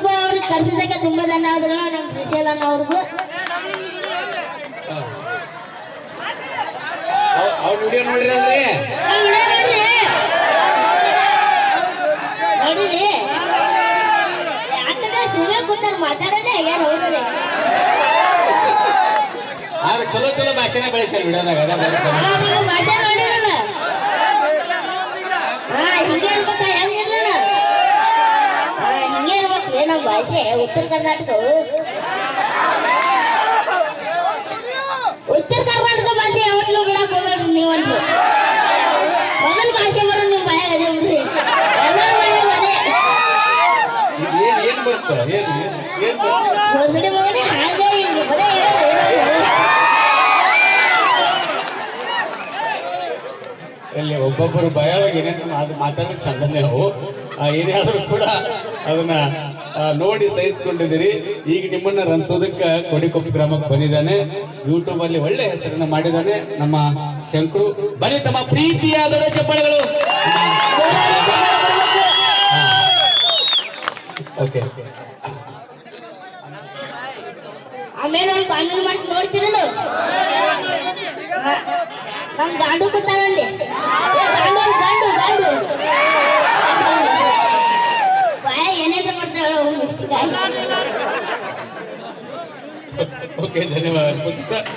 ಕರ್ಸಿದ್ದಕ್ಕೆ ತುಂಬಾ ಧನ್ಯವಾದಗಳು ನಮ್ಮ ಶ್ರೀಶೈಲ ಅಣ್ಣ ಅವ್ರಿಗೂ. ಅವ್ರ ವಿಡಿಯೋ ನೋಡ್ರಿ. ಯಾಕಂದ್ರೆ ಸುಮ್ಮನೆ ಕೂತಾರ ಯಾರು ಹೌದಲ್ಲ ಆದ್ರೆ ಚಲೋ ಚಲೋ ಭಾಷೆನ ಬೆಳೆಸ್ಯಾರ ವಿಡಿಯೋದಾಗ. ಅದ ಬೆಳೆಸ್ಯಾರ ಹಾ, ನೀವು ಭಾಷೆ ನೋಡಿರಲ್ಲ ಹಾ ಹಿಂಗೆ ಇರ್ಬೇಕ ಹೆಂಗಿರ್ಲ ಹಾ ಹಿಂಗೆ ಇರ್ಬೇಕು ಏ ನಮ್ಮ ಭಾಷೆ ಉತ್ತರ ಕರ್ನಾಟಕವು ಉತ್ತರ ಕರ್ನಾಟಕ ಭಾಷೆ ಯಾವಾಗಲೂ ಬಿಡಕ್ ಹೋಗ್ಬೇಡ್ರಿ ನೀವಂತ. ಮೊದಲ ಭಾಷೆ ಬರೋ ನಿಮ್ಮ ಬಾಯಾಗ ಅದೇ ಬಿಡ್ರಿ ಎಲ್ಲರ ಬಾಯಾಗ ಅದೇ. ಬರ್ತ ಮಗನೇ ಹಾಗೆ ಇಲ್ಲಿ ಬರೇ. ಇಲ್ಲಿ ಒಬ್ಬೊಬ್ಬರು ಭಯವಾಗಿ ಏನೇನು ಅದು ಮಾತಾಡೋಕೆ ಸಾಧ್ಯ ನಾವು ಏನೇ ಆದರೂ ಕೂಡ ಅದನ್ನ ನೋಡಿ ಸಹಿಸ್ಕೊಂಡಿದ್ದೀರಿ. ಈಗ ನಿಮ್ಮನ್ನ ರನ್ಸೋದಕ್ಕೆ ಕೊಡಿಕೊಪ್ಪ ಗ್ರಾಮಕ್ಕೆ ಬಂದಿದ್ದಾನೆ. ಯೂಟ್ಯೂಬ್ ಅಲ್ಲಿ ಒಳ್ಳೆ ಹೆಸರನ್ನ ಮಾಡಿದ್ದಾನೆ. ನಮ್ಮ ಶಂಕರು. ಬರೀ ತಮ್ಮ ಪ್ರೀತಿಯಾದ ಚಪ್ಪಳಗಳು ಓಕೆ ಆಮೇಲೆ ಒಂದು ನೋಡ್ತಿರಲ್ಲ? ಗಾಂಡು ಕೂತಾನಲ್ಲಿ ಏ ಗಾಂಡು ಅಲ್ಲ, ಗಂಡು ಗಂಡು ಬಾಯ ಏನೇನು ಮಾಡ್ತಾಳ ಒಂದು ಓಕೆ ಧನ್ಯವಾದ